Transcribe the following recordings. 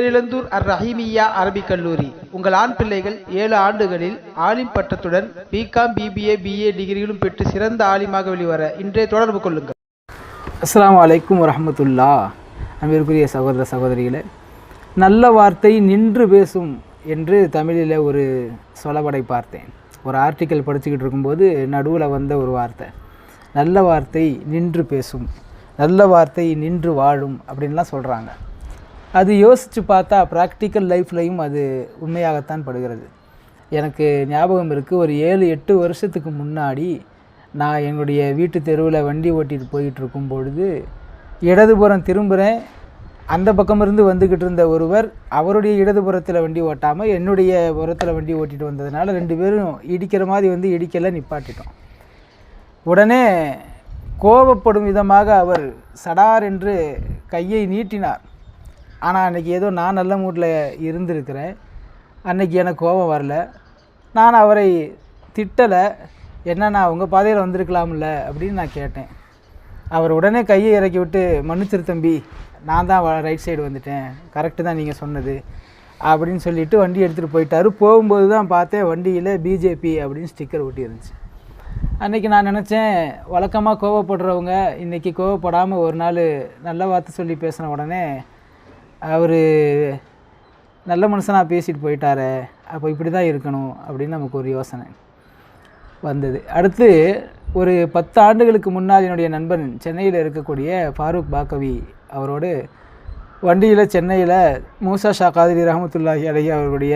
பேரிழந்தூர் அர் ரஹீமியா அரபிக் கல்லூரி. உங்கள் ஆண் பிள்ளைகள் ஏழு ஆண்டுகளில் ஆலிம் பட்டத்துடன் பிகாம் பிபிஏ பிஏ டிகிரிகளும் பெற்று சிறந்த ஆலிமாக வெளிவர இன்றைய தொடர்பு கொள்ளுங்கள். அஸ்லாம் அலைக்கும் வரமத்துல்லா அன்பிற்குரிய சகோதர சகோதரிகளே நல்ல வார்த்தை நின்று பேசும் என்று தமிழில் ஒரு சொலவடை பார்த்தேன். ஒரு ஆர்டிக்கல் படிச்சுக்கிட்டு இருக்கும்போது நடுவில் வந்த ஒரு வார்த்தை. நல்ல வார்த்தை நின்று பேசும். நல்ல வார்த்தை நின்று வாழும் அப்படின்லாம் சொல்கிறாங்க அது யோசித்து பார்த்தா ப்ராக்டிக்கல் லைஃப்லையும் அது உண்மையாகத்தான் படுகிறது. எனக்கு ஞாபகம் இருக்குது ஒரு ஏழு எட்டு வருஷத்துக்கு முன்னாடி நான் என்னுடைய வீட்டு தெருவில் வண்டி ஓட்டிகிட்டு போயிட்டுருக்கும் பொழுது இடதுபுறம் திரும்புகிறேன் அந்த பக்கம் இருந்து வந்துக்கிட்டு இருந்த ஒருவர் அவருடைய இடதுபுறத்தில் வண்டி ஓட்டாமல் என்னுடைய புறத்தில் வண்டி ஓட்டிகிட்டு வந்ததுனால ரெண்டு பேரும் இடிக்கிற மாதிரி வந்து இடிக்கலை நிப்பாட்டிட்டோம். உடனே கோபப்படும் விதமாக அவர் சடார் என்று கையை நீட்டினார். ஆனால் அன்றைக்கி ஏதோ நான் நல்ல மூடில் இருந்திருக்கிறேன். அன்னைக்கு எனக்கு கோபம் வரல. நான் அவரை திட்டலை என்னண்ணா உங்கள் பாதையில் வந்திருக்கலாம்ல? அப்படின்னு நான் கேட்டேன். அவர் உடனே கையை இறக்கி விட்டு மன்னிச்சிரு தம்பி நான் தான் ரைட் சைடு வந்துட்டேன். கரெக்டு தான் நீங்கள் சொன்னது. அப்படின்னு சொல்லிவிட்டு வண்டி எடுத்துகிட்டு போயிட்டாரு. போகும்போது தான் பார்த்தேன் வண்டியில் பிஜேபி அப்படின்னு ஸ்டிக்கர் ஒட்டி இருந்துச்சு அன்றைக்கி நான் நினச்சேன் வழக்கமாக கோவப்படுறவங்க இன்றைக்கி கோவப்படாமல் ஒரு நாள் நல்ல வார்த்தை சொல்லி பேசின உடனே அவர் நல்ல மனுஷனாக பேசிட்டு போயிட்டாரே அப்போ இப்படி தான் இருக்கணும் அப்படின்னு நமக்கு ஒரு யோசனை வந்தது. அடுத்து ஒரு பத்து ஆண்டுகளுக்கு முன்னால் என்னுடைய நண்பன் சென்னையில் இருக்கக்கூடிய ஃபாரூக் பாக்கவி அவரோடு வண்டியில் சென்னையில் மூசா ஷா காதிரி ரஹமத்துல்லாஹி அலஹி அவர்களுடைய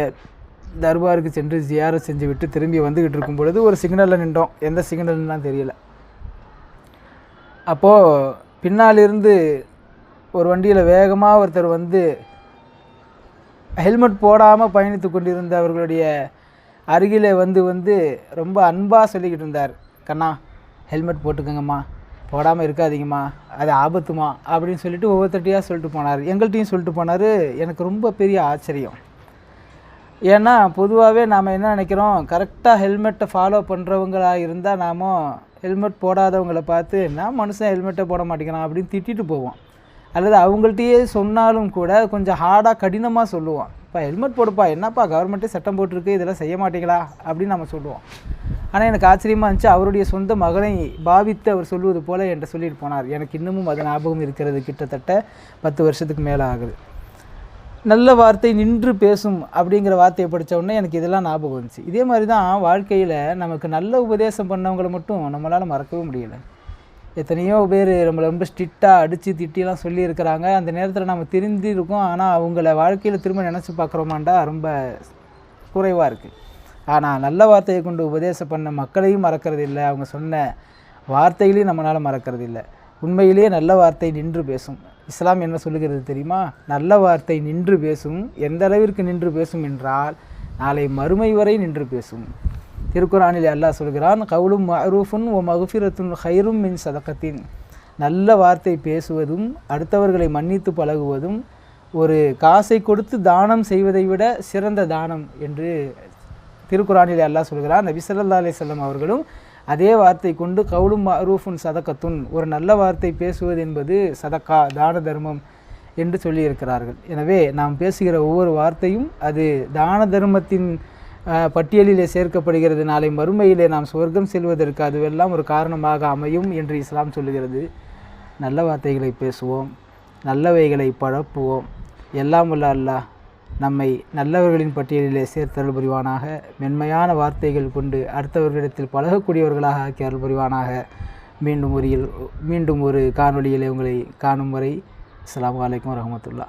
தர்பாருக்கு சென்று ஜியாரத் செஞ்சு விட்டு திரும்பி வந்துக்கிட்டு இருக்கும் பொழுது ஒரு சிக்னலில் நின்றோம். எந்த சிக்னல்லாம் தெரியல. அப்போது பின்னாலிருந்து ஒரு வண்டியில் வேகமாக ஒருத்தர் வந்து ஹெல்மெட் போடாமல் பயணித்து கொண்டிருந்த அவர்களுடைய அருகிலே வந்து வந்து ரொம்ப அன்பாக சொல்லிக்கிட்டு இருந்தார். கண்ணா ஹெல்மெட் போட்டுக்கோங்கம்மா. போடாமல் இருக்காதீங்கம்மா. அது ஆபத்துமா? அப்படின்னு சொல்லிட்டு ஒவ்வொருத்தட்டியாக சொல்லிட்டு போனார். எங்கள்கிட்டையும் சொல்லிட்டு போனார். எனக்கு ரொம்ப பெரிய ஆச்சரியம். ஏன்னா பொதுவாகவே நாம் என்ன நினைக்கிறோம்? கரெக்டாக ஹெல்மெட்டை ஃபாலோ பண்ணுறவங்களாக இருந்தால் நாம் ஹெல்மெட் போடாதவங்களை பார்த்து நான் மனுஷன் ஹெல்மெட்டை போட மாட்டேங்கிறான் அப்படின்னு திட்டிட்டு போவோம். அல்லது அவங்கள்ட்டையே சொன்னாலும் கூட கொஞ்சம் ஹார்டாக கடினமாக சொல்லுவோம் இப்போ ஹெல்மெட் போடுப்பா. என்னப்பா கவர்மெண்ட்டே சட்டம் போட்டிருக்கு? இதெல்லாம் செய்ய மாட்டீங்களா? அப்படின்னு நம்ம சொல்லுவோம். ஆனால் எனக்கு ஆச்சரியமாக இருந்துச்சு. அவருடைய சொந்த மகனை பாவித்து அவர் சொல்லுவது போல் என்கிட்ட சொல்லிட்டு போனார். எனக்கு இன்னமும் அது ஞாபகம் இருக்கிறது. கிட்டத்தட்ட பத்து வருஷத்துக்கு மேலே ஆகுது. நல்ல வார்த்தை நின்று பேசும் அப்படிங்கிற வார்த்தையை படித்த உடனே எனக்கு இதெல்லாம் ஞாபகம் வந்துச்சு. இதே மாதிரி தான் வாழ்க்கையில் நமக்கு நல்ல உபதேசம் பண்ணவங்களை மட்டும் நம்மளால் மறக்கவே முடியலை. எத்தனையோ பேர் நம்மளை ரொம்ப ஸ்ட்ரிக்டாக அடித்து திட்டிலாம் சொல்லியிருக்கிறாங்க. அந்த நேரத்தில் நம்ம திருந்தி ஆனால் அவங்கள வாழ்க்கையில் திரும்ப நினச்சி பார்க்குறோமாண்டா ரொம்ப குறைவாக இருக்குது ஆனால் நல்ல வார்த்தையை கொண்டு உபதேசம் பண்ண மக்களையும் மறக்கிறது இல்லை அவங்க சொன்ன வார்த்தைகளையும் நம்மளால் மறக்கிறது இல்லை உண்மையிலேயே நல்ல வார்த்தை நின்று பேசும். இஸ்லாம் என்ன சொல்லுகிறது தெரியுமா? நல்ல வார்த்தை நின்று பேசும். எந்த அளவிற்கு நின்று பேசும் என்றால் நாளை மறுமை வரை நின்று பேசும். திருக்குறானில் அல்லாஹ் சொல்கிறான் கவுலும் மரூஃபுன் ஓ மகுஃபிரத்துன் ஹைரும் மின் சதக்கத்தின் நல்ல வார்த்தை பேசுவதும் அடுத்தவர்களை மன்னித்து பழகுவதும் ஒரு காசை கொடுத்து தானம் செய்வதை விட சிறந்த தானம் என்று திருக்குறானில் அல்லாஹ் சொல்கிறான். நபி சல்லா அலைஹி அவர்களும் அதே வார்த்தை கொண்டு கவுலும் மரூஃபுன் சதக்கத்துன் ஒரு நல்ல வார்த்தை பேசுவது என்பது சதக்கா தான தர்மம் என்று சொல்லியிருக்கிறார்கள். எனவே நாம் பேசுகிற ஒவ்வொரு வார்த்தையும் அது தான தர்மத்தின் பட்டியலிலே சேர்க்கப்படுகிறது. நாளை மறுமையிலே நாம் சொர்க்கம் செல்வதற்கு அதுவெல்லாம் ஒரு காரணமாக அமையும் என்று இஸ்லாம் சொல்லுகிறது. நல்ல வார்த்தைகளை பேசுவோம் நல்லவைகளை பழப்புவோம் எல்லாம் உள்ள அல்லாஹ் நம்மை நல்லவர்களின் பட்டியலிலே சேர்த்தருள் புரிவானாக. மென்மையான வார்த்தைகள் கொண்டு அடுத்தவர்களிடத்தில் பழகக்கூடியவர்களாக ஆக்கி அருள் புரிவானாக. மீண்டும் ஒரு மீண்டும் ஒரு காணொளியில் உங்களை காணும் வரை அஸ்ஸலாமு வலைக்கம் வரமத்துல்லா